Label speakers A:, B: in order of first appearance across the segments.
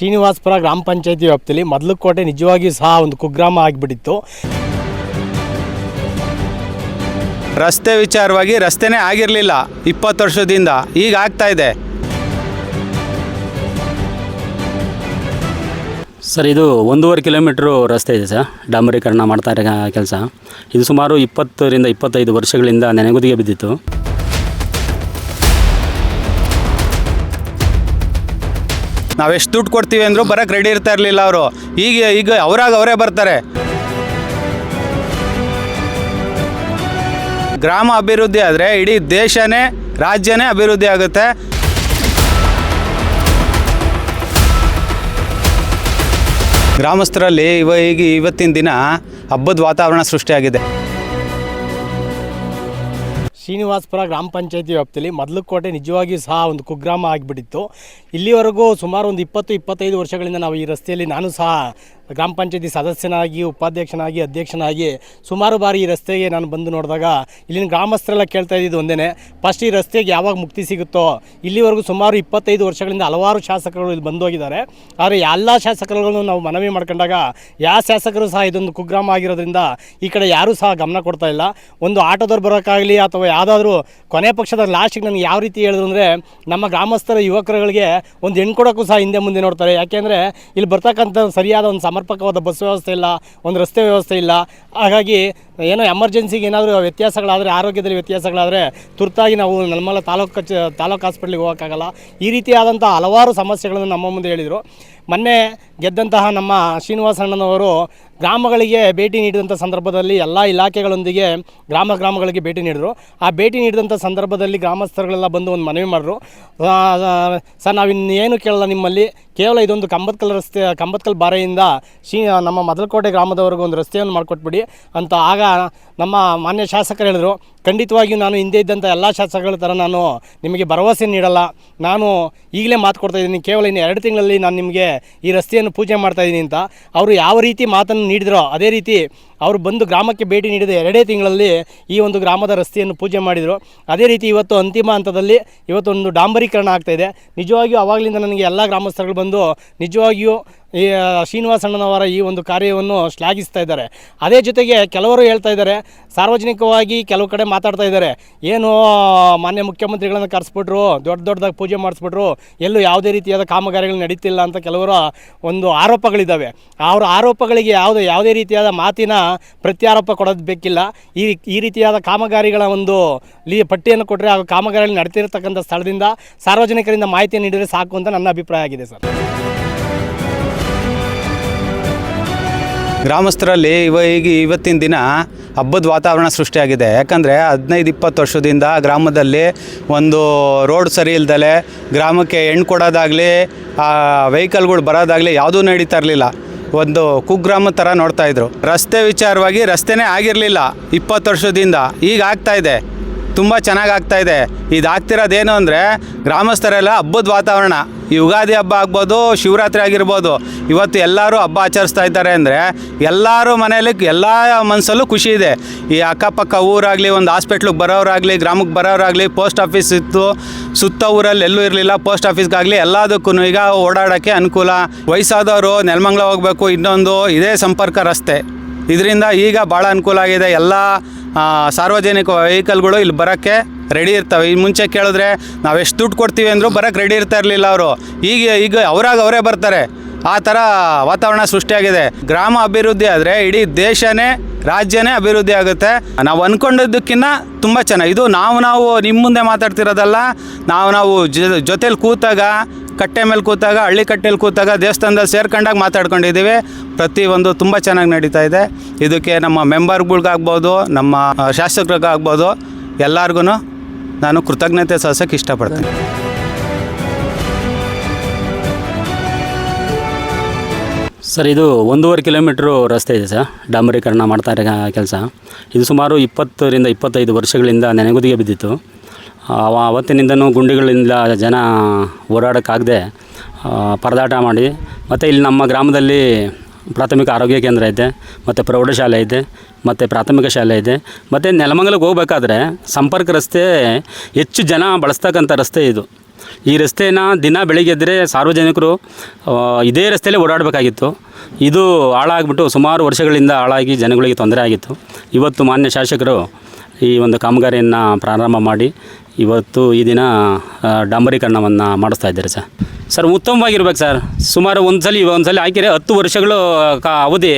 A: ಶ್ರೀನಿವಾಸಪುರ ಗ್ರಾಮ ಪಂಚಾಯತಿ ವ್ಯಾಪ್ತಿಯಲ್ಲಿ ಮೊದಲಕೋಟೆ ನಿಜವಾಗಿಯೂ ಸಹ ಒಂದು ಕುಗ್ರಾಮ ಆಗಿಬಿಟ್ಟಿತ್ತು.
B: ರಸ್ತೆ ವಿಚಾರವಾಗಿ ರಸ್ತೆನೇ ಆಗಿರಲಿಲ್ಲ. ಇಪ್ಪತ್ತು ವರ್ಷದಿಂದ ಈಗ ಆಗ್ತಾ ಇದೆ.
C: ಸರ್ ಇದು ಒಂದೂವರೆ ಕಿಲೋಮೀಟ್ರು ರಸ್ತೆ ಇದೆ ಸರ್. ಡಾಂಬರೀಕರಣ ಮಾಡ್ತಾ ಇರೋ ಕೆಲಸ. ಇದು ಸುಮಾರು ಇಪ್ಪತ್ತರಿಂದ ಇಪ್ಪತ್ತೈದು ವರ್ಷಗಳಿಂದ ನೆನೆಗುದಿಗೆ ಬಿದ್ದಿತ್ತು.
B: ನಾವು ಎಷ್ಟು ದುಡ್ಡು ಕೊಡ್ತೀವಿ ಅಂದರೂ ಬರೋಕ್ಕೆ ರೆಡಿ ಇರ್ತಾ ಇರಲಿಲ್ಲ ಅವರು. ಈಗ ಈಗ ಅವರಾಗ ಅವರೇ ಬರ್ತಾರೆ. ಗ್ರಾಮ ಅಭಿವೃದ್ಧಿ ಆದರೆ ಇಡೀ ದೇಶನೇ, ರಾಜ್ಯನೇ ಅಭಿವೃದ್ಧಿ ಆಗುತ್ತೆ. ಗ್ರಾಮಸ್ಥರಲ್ಲಿ ಇವ ಈಗ ಇವತ್ತಿನ ದಿನ ಹಬ್ಬದ ವಾತಾವರಣ ಸೃಷ್ಟಿಯಾಗಿದೆ.
A: ಶ್ರೀನಿವಾಸಪುರ ಗ್ರಾಮ ಪಂಚಾಯತಿ ವ್ಯಾಪ್ತಿಯಲ್ಲಿ ಮೊದಲಕೋಟೆ ನಿಜವಾಗಿಯೂ ಸಹ ಒಂದು ಕುಗ್ರಾಮ ಆಗಿಬಿಟ್ಟಿತ್ತು. ಇಲ್ಲಿವರೆಗೂ ಸುಮಾರು ಒಂದು ಇಪ್ಪತ್ತು, ಇಪ್ಪತ್ತೈದು ವರ್ಷಗಳಿಂದ ನಾವು ಈ ರಸ್ತೆಯಲ್ಲಿ ನಾನು ಸಹ ಗ್ರಾಮ ಪಂಚಾಯತಿ ಸದಸ್ಯನಾಗಿ, ಉಪಾಧ್ಯಕ್ಷನಾಗಿ, ಅಧ್ಯಕ್ಷನಾಗಿ ಸುಮಾರು ಬಾರಿ ಈ ರಸ್ತೆಗೆ ನಾನು ಬಂದು ನೋಡಿದಾಗ ಇಲ್ಲಿನ ಗ್ರಾಮಸ್ಥರೆಲ್ಲ ಕೇಳ್ತಾ ಇದ್ದಿದ್ದು ಒಂದೇ ಫಸ್ಟ್ ಈ ರಸ್ತೆಗೆ ಯಾವಾಗ ಮುಕ್ತಿ ಸಿಗುತ್ತೋ, ಇಲ್ಲಿವರೆಗೂ ಸುಮಾರು ಇಪ್ಪತ್ತೈದು ವರ್ಷಗಳಿಂದ ಹಲವಾರು ಶಾಸಕರು ಇಲ್ಲಿ ಬಂದು ಹೋಗಿದ್ದಾರೆ. ಆದರೆ ಎಲ್ಲ ಶಾಸಕರುಗಳನ್ನು ನಾವು ಮನವಿ ಮಾಡ್ಕೊಂಡಾಗ ಯಾವ ಶಾಸಕರು ಸಹ ಇದೊಂದು ಕುಗ್ರಾಮ ಆಗಿರೋದ್ರಿಂದ ಈ ಕಡೆ ಯಾರೂ ಸಹ ಗಮನ ಕೊಡ್ತಾ ಇಲ್ಲ. ಒಂದು ಆಟೋದವ್ರು ಬರೋಕ್ಕಾಗಲಿ ಅಥವಾ ಯಾವುದಾದ್ರೂ ಕೊನೆ ಪಕ್ಷದ ಲಾಸ್ಟಿಗೆ ನನಗೆ ಯಾವ ರೀತಿ ಹೇಳಿದ್ರು ಅಂದರೆ, ನಮ್ಮ ಗ್ರಾಮಸ್ಥರ ಯುವಕರುಗಳಿಗೆ ಒಂದು ಹೆಣ್ಣು ಕೊಡೋಕ್ಕೂ ಸಹ ಹಿಂದೆ ಮುಂದೆ ನೋಡ್ತಾರೆ. ಯಾಕೆಂದರೆ ಇಲ್ಲಿ ಬರ್ತಕ್ಕಂಥ ಸರಿಯಾದ ಒಂದು ಸಮರ್ಪಕವಾದ ಬಸ್ ವ್ಯವಸ್ಥೆ ಇಲ್ಲ, ಒಂದು ರಸ್ತೆ ವ್ಯವಸ್ಥೆ ಇಲ್ಲ. ಹಾಗಾಗಿ ಏನೋ ಎಮರ್ಜೆನ್ಸಿಗೆ ಏನಾದರೂ ವ್ಯತ್ಯಾಸಗಳಾದರೆ, ಆರೋಗ್ಯದಲ್ಲಿ ವ್ಯತ್ಯಾಸಗಳಾದರೆ ತುರ್ತಾಗಿ ನಾವು ನಮ್ಮಲ್ಲ ತಾಲೂಕು ಕಚ್, ತಾಲೂಕು ಹಾಸ್ಪಿಟ್ಲಿಗೆ ಹೋಗೋಕ್ಕಾಗಲ್ಲ. ಈ ರೀತಿಯಾದಂಥ ಹಲವಾರು ಸಮಸ್ಯೆಗಳನ್ನು ನಮ್ಮ ಮುಂದೆ ಹೇಳಿದರು. ಮೊನ್ನೆ ಗೆದ್ದಂತಹ ನಮ್ಮ ಶ್ರೀನಿವಾಸ ಅಣ್ಣನವರು ಗ್ರಾಮಗಳಿಗೆ ಭೇಟಿ ನೀಡಿದಂಥ ಸಂದರ್ಭದಲ್ಲಿ ಎಲ್ಲ ಇಲಾಖೆಗಳೊಂದಿಗೆ ಗ್ರಾಮ ಗ್ರಾಮಗಳಿಗೆ ಭೇಟಿ ನೀಡಿದರು. ಆ ಭೇಟಿ ನೀಡಿದಂಥ ಸಂದರ್ಭದಲ್ಲಿ ಗ್ರಾಮಸ್ಥರುಗಳೆಲ್ಲ ಬಂದು ಒಂದು ಮನವಿ ಮಾಡಿದ್ರು. ಸರ್ ನಾವು ಇನ್ನೇನು ಕೇಳಲ್ಲ ನಿಮ್ಮಲ್ಲಿ. ಕೇವಲ ಇದೊಂದು ಕಂಬತ್ಕಲ್ ರಸ್ತೆ, ಕಂಬತ್ಕಲ್ ಬಾರೆಯಿಂದ ಶ್ರೀ, ನಮ್ಮ ಮದಲಕೋಟೆ ಗ್ರಾಮದವರೆಗೂ ಒಂದು ರಸ್ತೆಯನ್ನು ಮಾಡಿಕೊಟ್ಬಿಡಿ ಅಂತ ಆಗ ನಮ್ಮ ಮಾನ್ಯ ಶಾಸಕರು ಹೇಳಿದರು. ಖಂಡಿತವಾಗಿಯೂ ನಾನು ಹಿಂದೆ ಇದ್ದಂಥ ಎಲ್ಲ ಶಾಸಕಗಳ ಥರ ನಾನು ನಿಮಗೆ ಭರವಸೆ ನೀಡಲ್ಲ. ನಾನು ಈಗಲೇ ಮಾತು ಕೊಡ್ತಾ ಇದ್ದೀನಿ. ಕೇವಲ ಇನ್ನು ಎರಡು ತಿಂಗಳಲ್ಲಿ ನಾನು ನಿಮಗೆ ಈ ರಸ್ತೆಯನ್ನು ಪೂಜೆ ಮಾಡ್ತಾಯಿದ್ದೀನಿ ಅಂತ. ಅವರು ಯಾವ ರೀತಿ ಮಾತನ್ನು ನೀಡಿದರೋ ಅದೇ ರೀತಿ ಅವರು ಬಂದು ಗ್ರಾಮಕ್ಕೆ ಭೇಟಿ ನೀಡಿದ ಎರಡೇ ತಿಂಗಳಲ್ಲಿ ಈ ಒಂದು ಗ್ರಾಮದ ರಸ್ತೆಯನ್ನು ಪೂಜೆ ಮಾಡಿದರು. ಅದೇ ರೀತಿ ಇವತ್ತು ಅಂತಿಮ ಹಂತದಲ್ಲಿ ಇವತ್ತೊಂದು ಡಾಂಬರೀಕರಣ ಆಗ್ತಾ ಇದೆ. ನಿಜವಾಗಿಯೂ ಆವಾಗಲಿಂದ ನನಗೆ ಎಲ್ಲ ಗ್ರಾಮಸ್ಥರುಗಳು ಬಂದು ನಿಜವಾಗಿಯೂ ಈ ಶ್ರೀನಿವಾಸಣ್ಣನವರ ಈ ಒಂದು ಕಾರ್ಯವನ್ನು ಶ್ಲಾಘಿಸ್ತಾ ಇದ್ದಾರೆ. ಅದೇ ಜೊತೆಗೆ ಕೆಲವರು ಹೇಳ್ತಾ ಇದ್ದಾರೆ, ಸಾರ್ವಜನಿಕವಾಗಿ ಕೆಲವು ಕಡೆ ಮಾತಾಡ್ತಾ ಇದ್ದಾರೆ. ಏನು, ಮಾನ್ಯ ಮುಖ್ಯಮಂತ್ರಿಗಳನ್ನು ಕರೆಸ್ಬಿಟ್ರು, ದೊಡ್ಡ ದೊಡ್ಡದಾಗಿ ಪೂಜೆ ಮಾಡಿಸ್ಬಿಟ್ರು, ಎಲ್ಲೂ ಯಾವುದೇ ರೀತಿಯಾದ ಕಾಮಗಾರಿಗಳು ನಡೀತಿಲ್ಲ ಅಂತ ಕೆಲವರ ಒಂದು ಆರೋಪಗಳಿದ್ದಾವೆ. ಅವರ ಆರೋಪಗಳಿಗೆ ಯಾವುದೇ ಯಾವುದೇ ರೀತಿಯಾದ ಮಾತಿನ ಪ್ರತ್ಯಾರೋಪ ಕೊಡೋದು ಬೇಕಿಲ್ಲ. ಈ ಈ ರೀತಿಯಾದ ಕಾಮಗಾರಿಗಳ ಒಂದು ಲೀ ಪಟ್ಟಿಯನ್ನು ಕೊಟ್ಟರೆ ಆ ಕಾಮಗಾರಿಗಳು ನಡೀತಿರ್ತಕ್ಕಂಥ ಸ್ಥಳದಿಂದ ಸಾರ್ವಜನಿಕರಿಂದ ಮಾಹಿತಿ ನೀಡಿದರೆ ಸಾಕು ಅಂತ ನನ್ನ ಅಭಿಪ್ರಾಯ ಆಗಿದೆ ಸರ್.
B: ಗ್ರಾಮಸ್ಥರಲ್ಲಿ ಇವ ಈಗ ಇವತ್ತಿನ ದಿನ ಹಬ್ಬದ ವಾತಾವರಣ ಸೃಷ್ಟಿಯಾಗಿದೆ. ಯಾಕಂದರೆ ಹದಿನೈದು, ಇಪ್ಪತ್ತು ವರ್ಷದಿಂದ ಗ್ರಾಮದಲ್ಲಿ ಒಂದು ರೋಡ್ ಸರಿ ಇಲ್ದಲೆ ಗ್ರಾಮಕ್ಕೆ ಹೆಣ್ಣು ಕೊಡೋದಾಗಲಿ ವೆಹಿಕಲ್ಗಳು ಬರೋದಾಗಲಿ ಯಾವುದೂ ನಡೀತಾ ಇರಲಿಲ್ಲ. ಒಂದು ಕುಗ್ರಾಮ ನೋಡ್ತಾ ಇದ್ರು. ರಸ್ತೆ ವಿಚಾರವಾಗಿ ರಸ್ತೆನೇ ಆಗಿರಲಿಲ್ಲ ಇಪ್ಪತ್ತು ವರ್ಷದಿಂದ. ಈಗ ಆಗ್ತಾ ಇದೆ. ತುಂಬ ಚೆನ್ನಾಗಿ ಆಗ್ತಾ ಇದೆ ಇದಾಗ್ತಿರೋದೇನು ಅಂದರೆ ಗ್ರಾಮಸ್ಥರೆಲ್ಲ ಹಬ್ಬದ ವಾತಾವರಣ. ಈ ಯುಗಾದಿ ಹಬ್ಬ ಆಗ್ಬೋದು, ಶಿವರಾತ್ರಿ ಆಗಿರ್ಬೋದು, ಇವತ್ತು ಎಲ್ಲರೂ ಹಬ್ಬ ಆಚರಿಸ್ತಾ ಇದ್ದಾರೆ ಅಂದರೆ ಎಲ್ಲರೂ ಮನೆಯಲ್ಲಿ ಎಲ್ಲ ಮನಸ್ಸಲ್ಲೂ ಖುಷಿ ಇದೆ. ಈ ಅಕ್ಕಪಕ್ಕ ಊರಾಗಲಿ, ಒಂದು ಹಾಸ್ಪಿಟ್ಲಿಗೆ ಬರೋರಾಗಲಿ ಗ್ರಾಮಕ್ಕೆ ಬರೋರಾಗಲಿ ಪೋಸ್ಟ್ ಆಫೀಸ್ ಇತ್ತು, ಸುತ್ತ ಊರಲ್ಲಿ ಎಲ್ಲೂ ಇರಲಿಲ್ಲ, ಪೋಸ್ಟ್ ಆಫೀಸ್ಗಾಗಲಿ ಎಲ್ಲದಕ್ಕೂ ಈಗ ಓಡಾಡೋಕ್ಕೆ ಅನುಕೂಲ. ವಯಸ್ಸಾದವರು ನೆಲಮಂಗ್ಲ ಹೋಗಬೇಕು, ಇನ್ನೊಂದು ಇದೇ ಸಂಪರ್ಕ ರಸ್ತೆ. ಇದರಿಂದ ಈಗ ಭಾಳ ಅನುಕೂಲ ಆಗಿದೆ. ಎಲ್ಲ ಸಾರ್ವಜನಿಕ ವೆಹಿಕಲ್ಗಳು ಇಲ್ಲಿ ಬರೋಕ್ಕೆ ರೆಡಿ ಇರ್ತವೆ. ಈ ಮುಂಚೆ ಕೇಳಿದ್ರೆ ನಾವು ಎಷ್ಟು ದುಡ್ಡು ಕೊಡ್ತೀವಿ ಅಂದರೂ ಬರೋಕ್ಕೆ ರೆಡಿ ಇರ್ತಾ ಇರಲಿಲ್ಲ ಅವರು. ಈಗ ಈಗ ಅವರಾಗ ಅವರೇ ಬರ್ತಾರೆ. ಆ ಥರ ವಾತಾವರಣ ಸೃಷ್ಟಿಯಾಗಿದೆ. ಗ್ರಾಮ ಅಭಿವೃದ್ಧಿ ಆದರೆ ಇಡೀ ದೇಶನೇ, ರಾಜ್ಯನೇ ಅಭಿವೃದ್ಧಿ ಆಗುತ್ತೆ. ನಾವು ಅಂದ್ಕೊಂಡಿದ್ದಕ್ಕಿಂತ ತುಂಬ ಚೆನ್ನಾಗಿ ಇದು ನಾವು ನಾವು ನಿಮ್ಮ ಮುಂದೆ ಮಾತಾಡ್ತಿರೋದಲ್ಲ, ನಾವು ನಾವು ಜೊತೇಲಿ ಕೂತಾಗ ಕಟ್ಟೆ ಮೇಲೆ ಕೂತಾಗ, ಹಳ್ಳಿ ಕಟ್ಟೆಯಲ್ಲಿ ಕೂತಾಗ ದೇವಸ್ಥಾನದಲ್ಲಿ ಸೇರ್ಕೊಂಡಾಗ ಮಾತಾಡ್ಕೊಂಡಿದ್ದೀವಿ. ಪ್ರತಿಯೊಂದು ತುಂಬ ಚೆನ್ನಾಗಿ ನಡೀತಾ ಇದೆ. ಇದಕ್ಕೆ ನಮ್ಮ ಮೆಂಬರ್ಗಳಿಗಾಗ್ಬೋದು, ನಮ್ಮ ಶಾಸಕರಿಗಾಗ್ಬೋದು ಎಲ್ಲರಿಗೂ ನಾನು ಕೃತಜ್ಞತೆ ಸಲ್ಲಿಸೋಕ್ಕೆ ಇಷ್ಟಪಡ್ತೇನೆ.
C: ಸರ್, ಇದು ಒಂದೂವರೆ ಕಿಲೋಮೀಟ್ರು ರಸ್ತೆ ಇದೆ ಸರ್. ಡಾಂಬರೀಕರಣ ಮಾಡ್ತಾ ಇರೋ ಕೆಲಸ. ಇದು ಸುಮಾರು ಇಪ್ಪತ್ತರಿಂದ ಇಪ್ಪತ್ತೈದು ವರ್ಷಗಳಿಂದ ನೆನೆಗುದಿಗೆ ಬಿದ್ದಿತ್ತು. ಆವತ್ತಿನಿಂದನೂ ಗುಂಡಿಗಳಿಂದ ಜನ ಓಡಾಡೋಕ್ಕಾಗದೆ ಪರದಾಟ ಮಾಡಿ, ಮತ್ತು ಇಲ್ಲಿ ನಮ್ಮ ಗ್ರಾಮದಲ್ಲಿ ಪ್ರಾಥಮಿಕ ಆರೋಗ್ಯ ಕೇಂದ್ರ ಇದೆ ಮತ್ತು ಪ್ರೌಢಶಾಲೆ ಇದೆ ಮತ್ತು ಪ್ರಾಥಮಿಕ ಶಾಲೆ ಇದೆ ಮತ್ತು ನೆಲಮಂಗಲಕ್ಕೆ ಹೋಗ್ಬೇಕಾದ್ರೆ ಸಂಪರ್ಕ ರಸ್ತೆ ಹೆಚ್ಚು ಜನ ಬಳಸ್ತಕ್ಕಂಥ ರಸ್ತೆ ಇದು. ಈ ರಸ್ತೆನ ದಿನ ಬೆಳಿಗ್ಗೆ ಎದ್ದರೆ ಸಾರ್ವಜನಿಕರು ಇದೇ ರಸ್ತೆಯಲ್ಲೇ ಓಡಾಡಬೇಕಾಗಿತ್ತು. ಇದು ಹಾಳಾಗ್ಬಿಟ್ಟು ಸುಮಾರು ವರ್ಷಗಳಿಂದ ಹಾಳಾಗಿ ಜನಗಳಿಗೆ ತೊಂದರೆ ಆಗಿತ್ತು. ಇವತ್ತು ಮಾನ್ಯ ಶಾಸಕರು ಈ ಒಂದು ಕಾಮಗಾರಿಯನ್ನು ಪ್ರಾರಂಭ ಮಾಡಿ ಇವತ್ತು ಈ ದಿನ ಡಾಂಬರೀಕರಣವನ್ನು ಮಾಡಿಸ್ತಾ ಇದ್ದಾರೆ ಸರ್. Sir, ಉತ್ತಮವಾಗಿರ್ಬೇಕು sir. ಸುಮಾರು ಒಂದು ಸಲ ಒಂದು ಸಲ ಹಾಕಿದರೆ ಹತ್ತು ವರ್ಷಗಳು ಕ ಅವಧಿ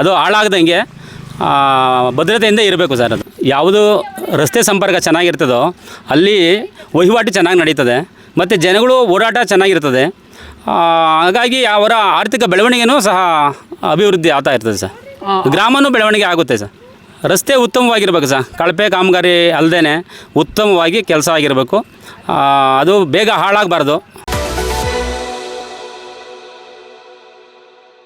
C: ಅದು ಹಾಳಾಗ್ದಂಗೆ ಭದ್ರತೆಯಿಂದ ಇರಬೇಕು ಸರ್ ಅದು. ಯಾವುದು ರಸ್ತೆ ಸಂಪರ್ಕ ಚೆನ್ನಾಗಿರ್ತದೋ ಅಲ್ಲಿ ವಹಿವಾಟು ಚೆನ್ನಾಗಿ ನಡೀತದೆ ಮತ್ತು ಜನಗಳು ಓಡಾಟ ಚೆನ್ನಾಗಿರ್ತದೆ. ಹಾಗಾಗಿ ಅವರ ಆರ್ಥಿಕ ಬೆಳವಣಿಗೆನೂ ಸಹ ಅಭಿವೃದ್ಧಿ ಆಗ್ತಾ ಇರ್ತದೆ ಸರ್. ಗ್ರಾಮನೂ ಬೆಳವಣಿಗೆ ಆಗುತ್ತೆ ಸರ್. ರಸ್ತೆ ಉತ್ತಮವಾಗಿರ್ಬೇಕು ಸರ್. ಕಳಪೆ ಕಾಮಗಾರಿ ಅಲ್ಲದೇ ಉತ್ತಮವಾಗಿ ಕೆಲಸ ಆಗಿರಬೇಕು. ಅದು ಬೇಗ ಹಾಳಾಗಬಾರ್ದು.